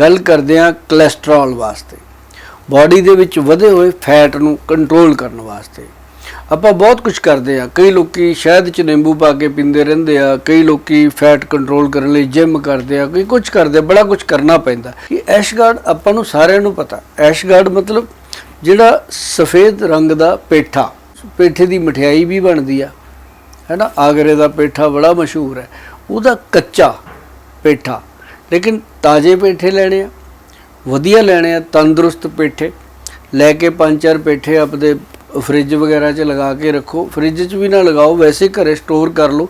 ਗੱਲ ਕਰਦੇ ਹਾਂ ਕੋਲੇਸਟ੍ਰੋਲ ਵਾਸਤੇ। ਬਾਡੀ ਦੇ ਵਿੱਚ ਵਧੇ ਹੋਏ ਫੈਟ ਨੂੰ ਕੰਟਰੋਲ ਕਰਨ ਵਾਸਤੇ। ਆਪਾਂ ਬਹੁਤ ਕੁਝ ਕਰਦੇ ਆ ਕਈ ਲੋਕੀ ਸ਼ਹਿਦ ਚ ਨਿੰਬੂ ਪਾ ਕੇ ਪੀਂਦੇ ਰਹਿੰਦੇ ਆ, ਕਈ ਲੋਕੀ ਫੈਟ ਕੰਟਰੋਲ ਕਰਨ ਲਈ ਜਿਮ ਕਰਦੇ ਆ, ਕੋਈ ਕੁਝ ਕਰਦੇ ਬੜਾ ਕੁਝ ਕਰਨਾ ਪੈਂਦਾ। ਇਹ ਐਸ਼ਗਾਰਡ ਆਪਾਂ ਨੂੰ ਸਾਰਿਆਂ ਨੂੰ ਪਤਾ। ਐਸ਼ਗਾਰਡ ਮਤਲਬ ਜਿਹੜਾ ਸਫੇਦ ਰੰਗ ਦਾ ਪੇਠਾ, ਪੇਠੇ ਦੀ ਮਠਿਆਈ ਵੀ ਬਣਦੀ ਆ। ਹੈਨਾ? ਆਗਰੇ ਦਾ ਪੇਠਾ ਬੜਾ ਮਸ਼ਹੂਰ ਹੈ। ਉਹਦਾ ਕੱਚਾ ਪੇਠਾ। ਲੇਕਿਨ ਤਾਜ਼ੇ ਪੇਠੇ ਲੈਣੇ ਆ। ਵਧੀਆ ਲੈਣੇ ਆ, ਤੰਦਰੁਸਤ ਪੇਠੇ। ਲੈ ਕੇ ਪੰਜ ਚਾਰ ਪੇਠੇ ਆਪਦੇ ਫ੍ਰਿਜ ਵਗੈਰਾ 'ਚ ਲਗਾ ਕੇ ਰੱਖੋ। ਫ੍ਰਿਜ 'ਚ ਵੀ ਨਾ ਲਗਾਓ, ਵੈਸੇ ਹੀ ਘਰੇ ਸਟੋਰ ਕਰ ਲਓ।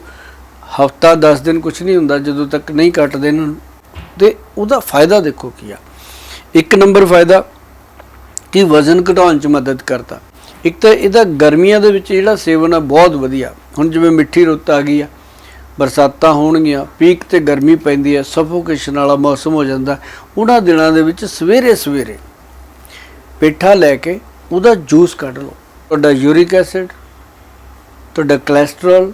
ਹਫਤਾ 10 ਦਿਨ ਕੁਝ ਨਹੀਂ ਹੁੰਦਾ, ਜਦੋਂ ਤੱਕ ਨਹੀਂ ਕੱਟਦੇ ਇਹਨਾਂ ਨੂੰ ਤੇ ਉਹਦਾ ਫਾਇਦਾ ਦੇਖੋ ਕੀ ਆ। ਇੱਕ ਨੰਬਰ ਫਾਇਦਾ ਕਿ ਵਜ਼ਨ ਘਟਾਉਣ 'ਚ ਮਦਦ ਕਰਦਾ। ਇੱਕ ਤਾਂ ਇਹਦਾ ਗਰਮੀਆਂ ਦੇ ਵਿੱਚ ਜਿਹੜਾ ਸੇਵਨ ਆ, ਬਹੁਤ ਵਧੀਆ। ਹੁਣ ਜਿਵੇਂ ਮਿੱਠੀ ਰੁੱਤ ਆ ਗਈ ਆ ਬਰਸਾਤਾਂ ਹੋਣਗੀਆਂ, ਪੀਕ ਤੇ ਗਰਮੀ ਪੈਂਦੀ ਹੈ ਸਫੋਕੇਸ਼ਨ ਵਾਲਾ ਮੌਸਮ ਹੋ ਜਾਂਦਾ ਉਹਨਾਂ ਦਿਨਾਂ ਦੇ ਵਿੱਚ ਸਵੇਰੇ ਸਵੇਰੇ ਪੇਠਾ ਲੈ ਕੇ ਉਹਦਾ ਜੂਸ ਕੱਢ ਲਓ। ਤੁਹਾਡਾ ਯੂਰਿਕ ਐਸਿਡ ਤੁਹਾਡਾ ਕੋਲੇਸਟ੍ਰੋਲ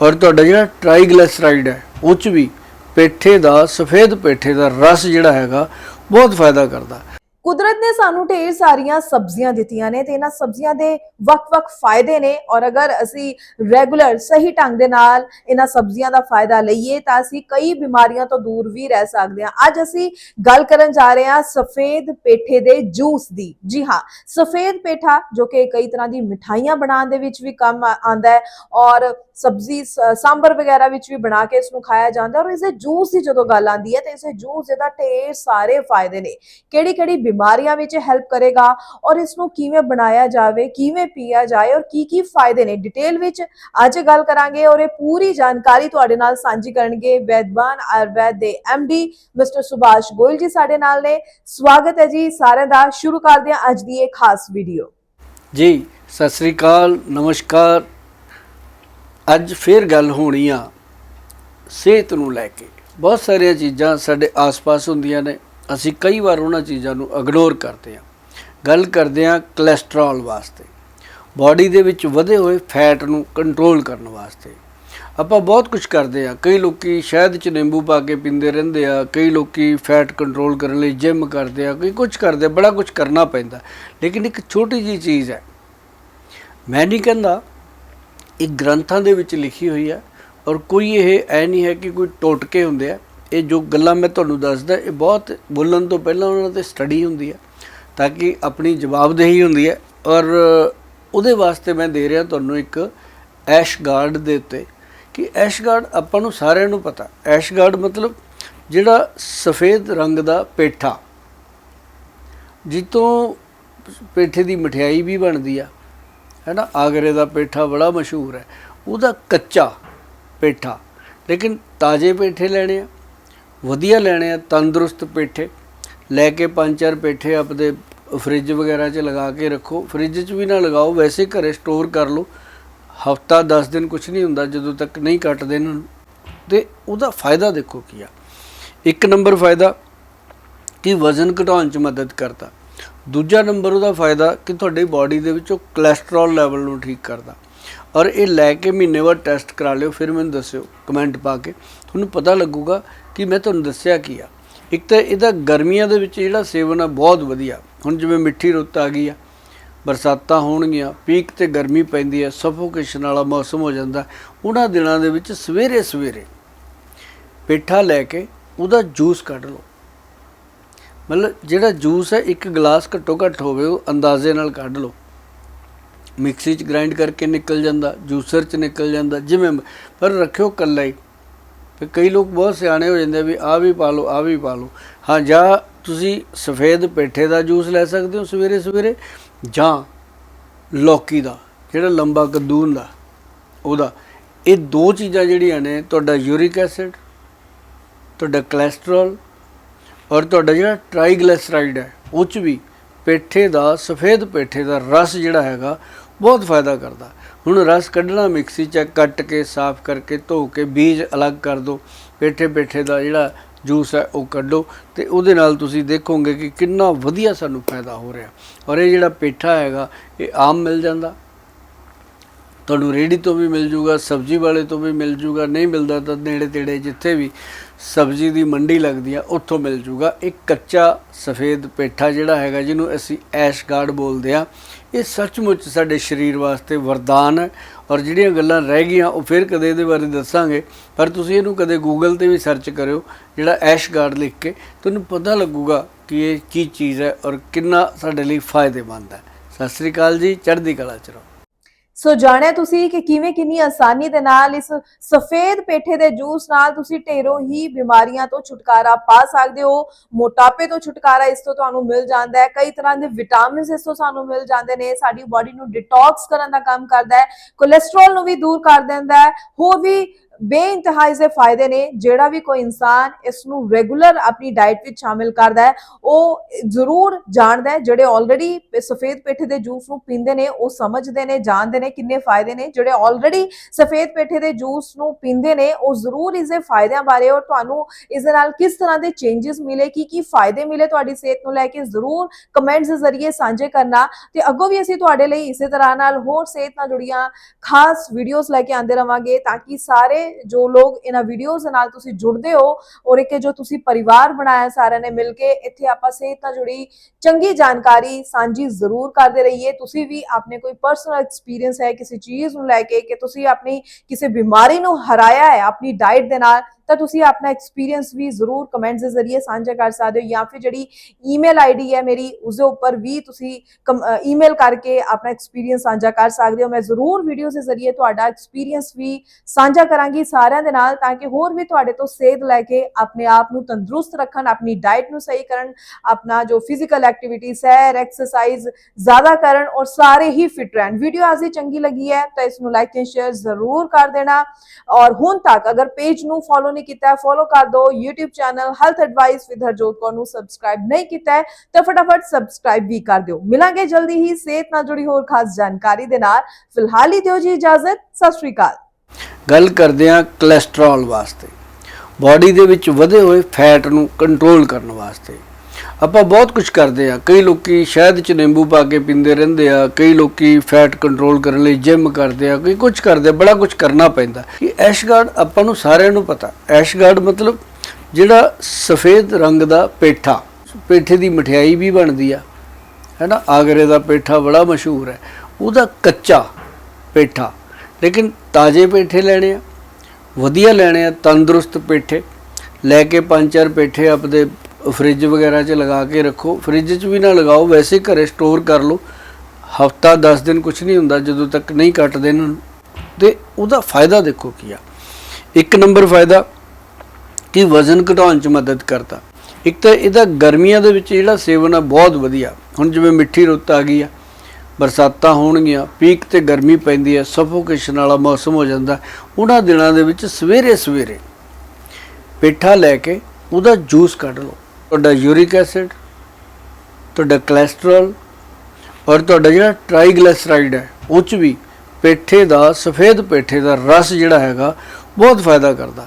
ਔਰ ਤੁਹਾਡਾ ਜਿਹੜਾ ਟ੍ਰਾਈਗਲਿਸਰਾਈਡ ਹੈ, ਉਹ 'ਚ ਵੀ ਪੇਠੇ ਦਾ, ਸਫੇਦ ਪੇਠੇ ਦਾ ਰਸ ਜਿਹੜਾ ਹੈਗਾ, ਬਹੁਤ ਫਾਇਦਾ ਕਰਦਾ। ਕੁਦਰਤ ਨੇ ਸਾਨੂੰ ਢੇਰ ਸਾਰੀਆਂ ਸਬਜ਼ੀਆਂ ਦਿੱਤੀਆਂ ਨੇ ਤੇ ਇਹਨਾਂ ਸਬਜ਼ੀਆਂ ਦੇ ਵੱਖ-ਵੱਖ ਫਾਇਦੇ ਨੇ ਔਰ ਅਗਰ ਅਸੀਂ ਰੈਗੂਲਰ, ਸਹੀ ਢੰਗ ਦੇ ਨਾਲ ਇਹਨਾਂ ਸਬਜ਼ੀਆਂ ਦਾ ਫਾਇਦਾ ਲਈਏ ਤਾਂ ਅਸੀਂ ਕਈ ਬਿਮਾਰੀਆਂ ਤੋਂ ਦੂਰ ਵੀ ਰਹਿ ਸਕਦੇ ਹਾਂ। ਅੱਜ ਅਸੀਂ ਗੱਲ ਕਰਨ ਜਾ ਰਹੇ ਹਾਂ ਸਫੇਦ ਪੇਠੇ ਦੇ ਜੂਸ ਦੀ। ਜੀ ਹਾਂ, ਸਫੇਦ ਪੇਠਾ ਜੋ ਕਿ ਕਈ ਤਰ੍ਹਾਂ ਦੀ ਮਿਠਾਈਆਂ ਬਣਾਉਣ ਦੇ ਵਿੱਚ ਵੀ ਕੰਮ ਆਉਂਦਾ ਹੈ ਔਰ ਸਬਜ਼ੀ ਸ- ਸਾਂਬਰ ਵਗੈਰਾ ਵਿੱਚ ਵੀ ਬਣਾ ਕੇ ਇਸ ਨੂੰ ਖਾਇਆ ਜਾਂਦਾ ਔਰ ਇਸ ਦੇ ਜੂਸ ਦੀ ਜਦੋਂ ਗੱਲ ਆਉਂਦੀ ਹੈ ਤਾਂ ਇਸ ਦੇ ਜੂਸ ਦੇ ਤਾਂ ਢੇਰ ਸਾਰੇ ਫਾਇਦੇ ਨੇ। ਕਿਹੜੀ ਕਿਹੜੀ ਬਿਮਾਰੀਆਂ ਵਿੱਚ ਹੈਲਪ ਕਰੇਗਾ ਔਰ ਇਸ ਨੂੰ ਕਿਵੇਂ ਬਣਾਇਆ ਜਾਵੇ, ਕਿਵੇਂ ਪੀਆ ਜਾਏ ਔਰ ਕੀ ਕੀ ਫਾਇਦੇ ਨੇ। ਡਿਟੇਲ ਵਿੱਚ ਅੱਜ ਗੱਲ ਕਰਾਂਗੇ ਔਰ ਇਹ ਪੂਰੀ ਜਾਣਕਾਰੀ ਤੁਹਾਡੇ ਨਾਲ ਸਾਂਝੀ ਕਰਨਗੇ ਵੈਦਵਾਨ ਆਯੁਰਵੈਦ ਦੇ ਡੀ ਮਿਸਟਰ ਸੁਭਾਸ਼ ਗੋਇਲ ਜੀ ਸਾਡੇ ਨਾਲ ਨੇ। ਸਵਾਗਤ ਹੈ ਜੀ ਸਾਰਿਆਂ ਦਾ। ਸ਼ੁਰੂ ਕਰਦੇ ਹਾਂ ਅੱਜ ਦੀ ਇਹ ਖਾਸ ਵੀਡੀਓ ਜੀ, ਸਤਿ ਸ੍ਰੀ ਅਕਾਲ, ਨਮਸਕਾਰ। ਅੱਜ ਫੇਰ ਗੱਲ ਹੋਣੀ ਆ ਸਿਹਤ ਨੂੰ ਲੈ ਕੇ। ਬਹੁਤ ਸਾਰੀਆਂ ਚੀਜ਼ਾਂ ਸਾਡੇ ਆਸ-ਪਾਸ ਹੁੰਦੀਆਂ ਨੇ। ਅਸੀਂ ਕਈ ਵਾਰ ਉਹਨਾਂ ਚੀਜ਼ਾਂ ਨੂੰ ਇਗਨੋਰ ਕਰਦੇ ਹਾਂ। ਗੱਲ ਕਰਦੇ ਹਾਂ ਕੋਲੇਸਟ੍ਰੋਲ ਵਾਸਤੇ। ਬਾਡੀ ਦੇ ਵਿੱਚ ਵਧੇ ਹੋਏ ਫੈਟ ਨੂੰ ਕੰਟਰੋਲ ਕਰਨ ਵਾਸਤੇ। ਆਪਾਂ ਬਹੁਤ ਕੁਝ ਕਰਦੇ ਆ ਕਈ ਲੋਕੀ ਸ਼ਹਿਦ ਚ ਨਿੰਬੂ ਪਾ ਕੇ ਪੀਂਦੇ ਰਹਿੰਦੇ ਆ। ਕਈ ਲੋਕੀ ਫੈਟ ਕੰਟਰੋਲ ਕਰਨ ਲਈ ਜਿਮ ਕਰਦੇ ਆ। ਕਈ ਕੁਝ ਕਰਦੇ ਬੜਾ ਕੁਝ ਕਰਨਾ ਪੈਂਦਾ। ਲੇਕਿਨ ਇੱਕ ਛੋਟੀ ਜੀ ਚੀਜ਼ ਹੈ। ਮੈਂ ਨਹੀਂ ਕਹਿੰਦਾ ਇਹ ਗ੍ਰੰਥਾਂ ਦੇ ਵਿੱਚ ਲਿਖੀ ਹੋਈ ਹੈ। ਔਰ ਕੋਈ ਇਹ ਐ ਨਹੀਂ ਹੈ ਕਿ ਕੋਈ ਟੋਟਕੇ ਹੁੰਦੇ ਆ। ਇਹ ਜੋ ਗੱਲਾਂ ਮੈਂ ਤੁਹਾਨੂੰ ਦੱਸਦਾ, ਇਹ ਬਹੁਤ ਬੋਲਣ ਤੋਂ ਪਹਿਲਾਂ ਉਹਨਾਂ ਤੇ ਸਟੱਡੀ ਹੁੰਦੀ ਹੈ, ਤਾਂ ਕਿ ਆਪਣੀ ਜਵਾਬਦੇਹੀ ਹੁੰਦੀ ਹੈ। ਔਰ ਉਹਦੇ ਵਾਸਤੇ ਮੈਂ ਦੇ ਰਿਹਾ ਤੁਹਾਨੂੰ ਇੱਕ ਐਸ਼ਗਾਰਡ ਦੇ ਉੱਤੇ ਕਿ ਐਸ਼ਗਾਰਡ ਆਪਾਂ ਨੂੰ ਸਾਰਿਆਂ ਨੂੰ ਪਤਾ। ਐਸ਼ਗਾਰਡ ਮਤਲਬ ਜਿਹੜਾ ਸਫੇਦ ਰੰਗ ਦਾ ਪੇਠਾ ਜਿੱਤੋਂ ਪੇਠੇ ਦੀ ਮਠਿਆਈ ਵੀ ਬਣਦੀ ਆ, ਹੈਨਾ? ਆਗਰੇ ਦਾ ਪੇਠਾ ਬੜਾ ਮਸ਼ਹੂਰ ਹੈ। ਉਹਦਾ ਕੱਚਾ ਪੇਠਾ, ਲੇਕਿਨ ਤਾਜ਼ੇ ਪੇਠੇ ਲੈਣੇ ਆ। ਵਧੀਆ ਲੈਣੇ ਆ, ਤੰਦਰੁਸਤ ਪੇਠੇ। ਲੈ ਕੇ ਪੰਜ ਚਾਰ ਪੇਠੇ ਆਪਦੇ ਫ੍ਰਿਜ ਵਗੈਰਾ 'ਚ ਲਗਾ ਕੇ ਰੱਖੋ। ਫ੍ਰਿਜ 'ਚ ਵੀ ਨਾ ਲਗਾਓ, ਵੈਸੇ ਹੀ ਘਰੇ ਸਟੋਰ ਕਰ ਲਓ। ਹਫਤਾ 10 ਦਿਨ ਕੁਝ ਨਹੀਂ ਹੁੰਦਾ, ਜਦੋਂ ਤੱਕ ਨਹੀਂ ਕੱਟਦੇ ਇਹਨਾਂ ਨੂੰ ਤੇ ਉਹਦਾ ਫਾਇਦਾ ਦੇਖੋ ਕੀ ਆ। ਇੱਕ ਨੰਬਰ ਫਾਇਦਾ ਕਿ ਵਜ਼ਨ ਘਟਾਉਣ 'ਚ ਮਦਦ ਕਰਦਾ। ਦੂਜਾ ਨੰਬਰ ਉਹਦਾ ਫਾਇਦਾ ਕਿ ਤੁਹਾਡੀ ਬਾਡੀ ਦੇ ਵਿੱਚੋਂ ਕੋਲੇਸਟ੍ਰੋਲ ਲੈਵਲ ਨੂੰ ਠੀਕ ਕਰਦਾ। ਔਰ ਇਹ ਲੈ ਕੇ ਮਹੀਨੇ ਬਾਅਦ ਟੈਸਟ ਕਰਾ ਲਿਓ, ਫਿਰ ਮੈਨੂੰ ਦੱਸਿਓ ਕਮੈਂਟ ਪਾ ਕੇ। ਤੁਹਾਨੂੰ ਪਤਾ ਲੱਗੂਗਾ ਕਿ ਮੈਂ ਤੁਹਾਨੂੰ ਦੱਸਿਆ ਕੀ ਆ। ਇੱਕ ਤਾਂ ਇਹਦਾ ਗਰਮੀਆਂ ਦੇ ਵਿੱਚ ਜਿਹੜਾ ਸੇਵਨ ਆ, ਬਹੁਤ ਵਧੀਆ। ਹੁਣ ਜਿਵੇਂ ਮਿੱਠੀ ਰੁੱਤ ਆ ਗਈ ਆ, ਬਰਸਾਤਾਂ ਹੋਣਗੀਆਂ ਪੀਕ ਤੇ ਗਰਮੀ ਪੈਂਦੀ ਹੈ ਸਫੋਕੇਸ਼ਨ ਵਾਲਾ ਮੌਸਮ ਹੋ ਜਾਂਦਾ। ਉਹਨਾਂ ਦਿਨਾਂ ਦੇ ਵਿੱਚ ਸਵੇਰੇ ਸਵੇਰੇ ਪੇਠਾ ਲੈ ਕੇ ਉਹਦਾ ਜੂਸ ਕੱਢ ਲਓ। ਮਤਲਬ ਜਿਹੜਾ ਜੂਸ ਹੈ, ਇੱਕ ਗਲਾਸ ਘੱਟੋ ਘੱਟ ਹੋਵੇ, ਉਹ ਅੰਦਾਜ਼ੇ ਨਾਲ ਕੱਢ ਲਓ। ਮਿਕਸੀ 'ਚ ਗ੍ਰਾਈਂਡ ਕਰਕੇ ਨਿਕਲ ਜਾਂਦਾ ਜੂਸਰ 'ਚ ਨਿਕਲ ਜਾਂਦਾ, ਜਿਵੇਂ ਪਰ ਰੱਖਿਓ ਕੱਲਾ ਹੀ। ਫਿਰ ਕਈ ਲੋਕ ਬਹੁਤ ਸਿਆਣੇ ਹੋ ਜਾਂਦੇ ਆ ਵੀ ਆ ਵੀ ਪਾ ਲਓ ਆ ਵੀ ਪਾ ਲਓ। ਹਾਂ, ਜਾਂ ਤੁਸੀਂ ਸਫੇਦ ਪੇਠੇ ਦਾ ਜੂਸ ਲੈ ਸਕਦੇ ਹੋ ਸਵੇਰੇ ਸਵੇਰੇ, ਜਾਂ ਲੌਕੀ ਦਾ, ਜਿਹੜਾ ਲੰਬਾ ਕੱਦੂ ਹੁੰਦਾ ਉਹਦਾ। ਇਹ ਦੋ ਚੀਜ਼ਾਂ ਜਿਹੜੀਆਂ ਨੇ, ਤੁਹਾਡਾ ਯੂਰਿਕ ਐਸਿਡ ਤੁਹਾਡਾ ਕੋਲੇਸਟ੍ਰੋਲ ਔਰ ਤੁਹਾਡਾ ਜਿਹੜਾ ਟ੍ਰਾਈਗਲਿਸਰਾਈਡ ਹੈ, ਉਹ 'ਚ ਵੀ ਪੇਠੇ ਦਾ, ਸਫੇਦ ਪੇਠੇ ਦਾ ਰਸ ਜਿਹੜਾ ਹੈਗਾ ਬਹੁਤ ਫਾਇਦਾ ਕਰਦਾ। ਹੁਣ ਰਸ ਕੱਢਣਾ, ਮਿਕਸੀ 'ਚ ਕੱਟ ਕੇ, ਸਾਫ਼ ਕਰਕੇ ਧੋ ਕੇ, ਬੀਜ ਅਲੱਗ ਕਰ ਦਿਓ ਪੇਠੇ ਪੇਠੇ ਦਾ ਜਿਹੜਾ ਜੂਸ ਹੈ, ਉਹ ਕੱਢੋ ਤੇ ਉਹਦੇ ਨਾਲ ਤੁਸੀਂ ਦੇਖੋਗੇ ਕਿ ਕਿੰਨਾ ਵਧੀਆ ਸਾਨੂੰ ਫਾਇਦਾ ਹੋ ਰਿਹਾ। ਔਰ ਇਹ ਜਿਹੜਾ ਪੇਠਾ ਹੈਗਾ, ਇਹ ਆਮ ਮਿਲ ਜਾਂਦਾ। ਤੁਹਾਨੂੰ ਰੇਹੜੀ ਤੋਂ ਵੀ ਮਿਲ ਜੂਗਾ, ਸਬਜ਼ੀ ਵਾਲੇ ਤੋਂ ਵੀ ਮਿਲ ਜੂਗਾ, ਨਹੀਂ ਮਿਲਦਾ ਤਾਂ ਨੇੜੇ ਤੇੜੇ ਜਿੱਥੇ ਵੀ ਸਬਜ਼ੀ ਦੀ ਮੰਡੀ ਲੱਗਦੀ ਆ, ਉੱਥੋਂ ਮਿਲ ਜੂਗਾ। ਇੱਕ ਕੱਚਾ ਸਫੇਦ ਪੇਠਾ ਜਿਹੜਾ ਹੈਗਾ, ਜਿਹਨੂੰ ਅਸੀਂ ਐਸ਼ ਗਾਰਡ ਬੋਲਦੇ ਆ ਇਹ ਸੱਚਮੁੱਚ ਸਾਡੇ ਸਰੀਰ ਵਾਸਤੇ ਵਰਦਾਨ ਹੈ ਔਰ ਜਿਹੜੀਆਂ ਗੱਲਾਂ ਰਹਿ ਗਈਆਂ, ਉਹ ਫਿਰ ਕਦੇ ਇਹਦੇ ਬਾਰੇ ਦੱਸਾਂਗੇ। ਪਰ ਤੁਸੀਂ ਇਹਨੂੰ ਕਦੇ ਗੂਗਲ ਤੇ ਵੀ ਸਰਚ ਕਰਿਓ, ਜਿਹੜਾ ਐਸ਼ ਗਾਰਡ ਲਿਖ ਕੇ, ਤੁਹਾਨੂੰ ਪਤਾ ਲੱਗੂਗਾ ਕਿ ਇਹ ਕੀ ਚੀਜ਼ ਹੈ ਔਰ ਕਿੰਨਾ ਸਾਡੇ ਲਈ ਫਾਇਦੇਮੰਦ ਹੈ। ਸਤਿ ਸ੍ਰੀ ਅਕਾਲ ਜੀ, ਚੜ੍ਹਦੀ ਕਲਾ ਚ ਰਹੋ। ਸੋ ਜਾਣਿਆ ਤੁਸੀਂ ਕਿ ਕਿਵੇਂ ਕਿੰਨੀ ਆਸਾਨੀ ਦੇ ਨਾਲ ਇਸ ਸਫੇਦ ਪੇਠੇ ਦੇ ਜੂਸ ਨਾਲ ਤੁਸੀਂ ਢੇਰੋਂ ਹੀ ਬਿਮਾਰੀਆਂ ਤੋਂ ਛੁਟਕਾਰਾ ਪਾ ਸਕਦੇ ਹੋ, ਮੋਟਾਪੇ ਤੋਂ ਛੁਟਕਾਰਾ ਇਸ ਤੋਂ ਤੁਹਾਨੂੰ ਮਿਲ ਜਾਂਦਾ ਹੈ, ਕਈ ਤਰ੍ਹਾਂ ਦੇ ਵਿਟਾਮਿਨਸ ਇਸ ਤੋਂ ਸਾਨੂੰ ਮਿਲ ਜਾਂਦੇ ਨੇ, ਸਾਡੀ ਬਾਡੀ ਨੂੰ ਡਿਟੌਕਸ ਕਰਨ ਦਾ ਕੰਮ ਕਰਦਾ ਹੈ ਕੋਲੇਸਟ੍ਰੋਲ ਨੂੰ ਵੀ ਦੂਰ ਕਰ ਦਿੰਦਾ ਹੈ, ਹੋਰ ਵੀ ਬੇਇੰਤਹਾਈ ਦੇ ਫਾਇਦੇ ਨੇ, ਜਿਹੜਾ ਵੀ ਕੋਈ ਇਨਸਾਨ ਇਸ ਨੂੰ ਰੈਗੂਲਰ ਆਪਣੀ ਡਾਈਟ ਵਿੱਚ ਸ਼ਾਮਿਲ ਕਰਦਾ ਹੈ, ਉਹ ਜ਼ਰੂਰ ਜਾਣਦਾ ਹੈ, ਜਿਹੜੇ ਆਲਰੇਡੀ ਸਫੇਦ ਪੇਠੇ ਦੇ ਜੂਸ ਨੂੰ ਪੀਂਦੇ ਨੇ, ਉਹ ਸਮਝਦੇ ਨੇ, ਜਾਣਦੇ ਨੇ ਕਿੰਨੇ ਫਾਇਦੇ ਨੇ, ਜਿਹੜੇ ਆਲਰੇਡੀ ਸਫੇਦ ਪੇਠੇ ਦੇ ਜੂਸ ਨੂੰ ਪੀਂਦੇ ਨੇ, ਉਹ ਜ਼ਰੂਰ ਇਸ ਦੇ ਫਾਇਦਿਆਂ ਬਾਰੇ ਔਰ ਤੁਹਾਨੂੰ ਇਸ ਦੇ ਨਾਲ ਕਿਸ ਤਰ੍ਹਾਂ ਦੇ ਚੇਂਜਸ ਮਿਲੇ, ਕੀ ਕੀ ਫਾਇਦੇ ਮਿਲੇ ਤੁਹਾਡੀ ਸਿਹਤ ਨੂੰ ਲੈ ਕੇ, ਜ਼ਰੂਰ ਕਮੈਂਟਸ ਦੇ ਜ਼ਰੀਏ ਸਾਂਝੇ ਕਰਨਾ। ਤੇ ਅੱਗੋਂ ਵੀ ਅਸੀਂ ਤੁਹਾਡੇ ਲਈ ਇਸੇ ਤਰ੍ਹਾਂ ਨਾਲ ਹੋਰ ਸਿਹਤ ਨਾਲ ਜੁੜੀਆਂ ਖਾਸ ਵੀਡੀਓਜ਼ ਲੈ ਕੇ ਆਂਦੇ ਰਵਾਂਗੇ, ਤਾਂ ਕਿ ਸਾਰੇ ਜੋ ਲੋਕ ਇਹਨਾਂ ਵੀਡੀਓਜ਼ ਨਾਲ ਤੁਸੀਂ ਜੁੜਦੇ ਹੋ ਔਰ ਇੱਕ ਜੋ ਤੁਸੀਂ ਪਰਿਵਾਰ ਬਣਾਇਆ ਸਾਰਿਆਂ ਨੇ ਮਿਲ ਕੇ, ਇੱਥੇ ਆਪਾਂ ਸਿਹਤ ਨਾਲ ਜੁੜੀ ਚੰਗੀ ਜਾਣਕਾਰੀ ਸਾਂਝੀ ਜ਼ਰੂਰ ਕਰਦੇ ਰਹੀਏ। ਤੁਸੀਂ ਵੀ ਆਪਣੇ ਕੋਈ ਪਰਸਨਲ ਐਕਸਪੀਰੀਅੰਸ ਹੈ, ਕਿਸੇ ਚੀਜ਼ ਨੂੰ ਲੈ ਕੇ ਕਿ ਤੁਸੀਂ ਆਪਣੀ ਕਿਸੇ ਬਿਮਾਰੀ ਨੂੰ ਹਰਾਇਆ ਹੈ, ਆਪਣੀ ਡਾਈਟ ਦੇ ਨਾਲ ਤਾਂ ਤੁਸੀਂ ਆਪਣਾ ਐਕਸਪੀਰੀਅੰਸ ਵੀ ਜ਼ਰੂਰ ਕਮੈਂਟਸ ਦੇ ਜ਼ਰੀਏ ਸਾਂਝਾ ਕਰ ਸਕਦੇ ਹੋ ਜਾਂ ਫਿਰ ਜਿਹੜੀ ਈਮੇਲ ਆਈਡੀ ਹੈ ਮੇਰੀ ਉਸ ਦੇ ਉੱਪਰ ਵੀ ਤੁਸੀਂ ਈਮੇਲ ਕਰਕੇ ਆਪਣਾ ਐਕਸਪੀਰੀਅੰਸ ਸਾਂਝਾ ਕਰ ਸਕਦੇ ਹੋ। ਮੈਂ ਜ਼ਰੂਰ ਵੀਡੀਓਜ਼ ਦੇ ਜ਼ਰੀਏ ਤੁਹਾਡਾ ਐਕਸਪੀਰੀਅੰਸ ਵੀ ਸਾਂਝਾ ਕਰਾਂਗੀ ਸਾਰਿਆਂ ਦੇ ਨਾਲ, ਤਾਂ ਕਿ ਹੋਰ ਵੀ ਤੁਹਾਡੇ ਤੋਂ ਸਿਹਤ ਲੈ ਕੇ ਆਪਣੇ ਆਪ ਨੂੰ ਤੰਦਰੁਸਤ ਰੱਖਣ, ਆਪਣੀ ਡਾਈਟ ਨੂੰ ਸਹੀ ਕਰਨ, ਆਪਣਾ ਜੋ ਫਿਜ਼ੀਕਲ ਐਕਟੀਵਿਟੀ ਸੈਰ ਐਕਸਰਸਾਈਜ਼ ਜ਼ਿਆਦਾ ਕਰਨ ਔਰ ਸਾਰੇ ਹੀ ਫਿਟ ਰਹਿਣ। ਵੀਡੀਓ ਅੱਜ ਦੀ ਚੰਗੀ ਲੱਗੀ ਹੈ ਤਾਂ ਇਸ ਨੂੰ ਲਾਈਕ ਐਂਡ ਸ਼ੇਅਰ ਜ਼ਰੂਰ ਕਰ ਦੇਣਾ। ਔਰ ਹੁਣ ਤੱਕ ਅਗਰ ਪੇਜ ਨੂੰ ਫੋਲੋ ਨਹੀਂ ਕੀਤਾ ਫੋਲੋ ਕਰ ਦਿਓ। YouTube channel health advice with Harjot Kaur ਨੂੰ ਸਬਸਕ੍ਰਾਈਬ ਨਹੀਂ ਕੀਤਾ ਹੈ, ਤਾਂ ਫਟਾਫਟ ਸਬਸਕ੍ਰਾਈਬ ਵੀ ਕਰ ਦਿਓ। ਮਿਲਾਂਗੇ ਜਲਦੀ ਹੀ ਸਿਹਤ ਨਾਲ ਜੁੜੀ ਹੋਰ ਖਾਸ ਜਾਣਕਾਰੀ ਦੇ ਨਾਲ। ਫਿਲਹਾਲ ਹੀ ਦਿਓ ਜੀ ਇਜਾਜ਼ਤ। ਸਤਿ ਸ਼੍ਰੀ ਅਕਾਲ। ਗੱਲ ਕਰਦੇ ਹਾਂ ਕੋਲੇਸਟ੍ਰੋਲ ਵਾਸਤੇ। ਬਾਡੀ ਦੇ ਵਿੱਚ ਵਧੇ ਹੋਏ ਫੈਟ ਨੂੰ ਕੰਟਰੋਲ ਕਰਨ ਵਾਸਤੇ। ਆਪਾਂ ਬਹੁਤ ਕੁਝ ਕਰਦੇ ਆ। ਕਈ ਲੋਕੀ ਸ਼ਹਿਦ ਚ ਨਿੰਬੂ ਪਾ ਕੇ ਪੀਂਦੇ ਰਹਿੰਦੇ ਆ। ਕਈ ਲੋਕੀ ਫੈਟ ਕੰਟਰੋਲ ਕਰਨ ਲਈ ਜਿਮ ਕਰਦੇ ਆ। ਕਈ ਕੁਝ ਕਰਦੇ ਆ, ਬੜਾ ਕੁਝ ਕਰਨਾ ਪੈਂਦਾ। ਇਹ ਐਸ਼ਗਾਰਡ ਆਪਾਂ ਨੂੰ ਸਾਰਿਆਂ ਨੂੰ ਪਤਾ। ਐਸ਼ਗਾਰਡ ਮਤਲਬ ਜਿਹੜਾ ਸਫੇਦ ਰੰਗ ਦਾ ਪੇਠਾ ਪੇਠੇ ਦੀ ਮਠਿਆਈ ਵੀ ਬਣਦੀ ਆ। ਹੈਨਾ ਆਗਰੇ ਦਾ ਪੇਠਾ ਬੜਾ ਮਸ਼ਹੂਰ ਹੈ। ਉਹਦਾ ਕੱਚਾ ਪੇਠਾ। ਲੇਕਿਨ ਤਾਜ਼ੇ ਪੇਠੇ ਲੈਣੇ ਆ। ਵਧੀਆ ਲੈਣੇ ਆ ਤੰਦਰੁਸਤ ਪੇਠੇ। ਲੈ ਕੇ ਪੰਜ ਚਾਰ ਪੇਠੇ ਆਪਦੇ ਫ੍ਰਿਜ ਵਗੈਰਾ 'ਚ ਲਗਾ ਕੇ ਰੱਖੋ। ਫ੍ਰਿਜ 'ਚ ਵੀ ਨਾ ਲਗਾਓ, ਵੈਸੇ ਘਰੇ ਸਟੋਰ ਕਰ ਲਓ। ਹਫਤਾ 10 ਦਿਨ ਕੁਝ ਨਹੀਂ ਹੁੰਦਾ, ਜਦੋਂ ਤੱਕ ਨਹੀਂ ਕੱਟਦੇ ਇਹਨਾਂ ਨੂੰ। ਤੇ ਉਹਦਾ ਫਾਇਦਾ ਦੇਖੋ ਕੀ ਆ। ਇੱਕ ਨੰਬਰ ਫਾਇਦਾ ਕਿ ਵਜ਼ਨ ਘਟਾਉਣ 'ਚ ਮਦਦ ਕਰਦਾ। ਇੱਕ ਤਾਂ ਇਹਦਾ ਗਰਮੀਆਂ ਦੇ ਵਿੱਚ ਜਿਹੜਾ ਸੇਵਨ ਆ, ਬਹੁਤ ਵਧੀਆ। ਹੁਣ ਜਿਵੇਂ ਮਿੱਠੀ ਰੁੱਤ ਆ ਗਈ ਆ, ਬਰਸਾਤਾਂ ਹੋਣਗੀਆਂ ਪੀਕ ਤੇ ਗਰਮੀ ਪੈਂਦੀ ਹੈ ਸਫੋਕੇਸ਼ਨ ਵਾਲਾ ਮੌਸਮ ਹੋ ਜਾਂਦਾ। ਉਹਨਾਂ ਦਿਨਾਂ ਦੇ ਵਿੱਚ ਸਵੇਰੇ ਸਵੇਰੇ ਪੇਠਾ ਲੈ ਕੇ ਉਹਦਾ ਜੂਸ ਕੱਢ ਲਓ। ਤੁਹਾਡਾ ਯੂਰਿਕ ਐਸਿਡ ਤੁਹਾਡਾ ਕੋਲੇਸਟ੍ਰੋਲ ਔਰ ਤੁਹਾਡਾ ਜਿਹੜਾ ਟ੍ਰਾਈਗਲਿਸਰਾਈਡ ਹੈ ਉਹ ਚ ਵੀ ਪੇਠੇ ਦਾ, ਸਫੇਦ ਪੇਠੇ ਦਾ ਰਸ ਜਿਹੜਾ ਹੈਗਾ, ਬਹੁਤ ਫਾਇਦਾ ਕਰਦਾ।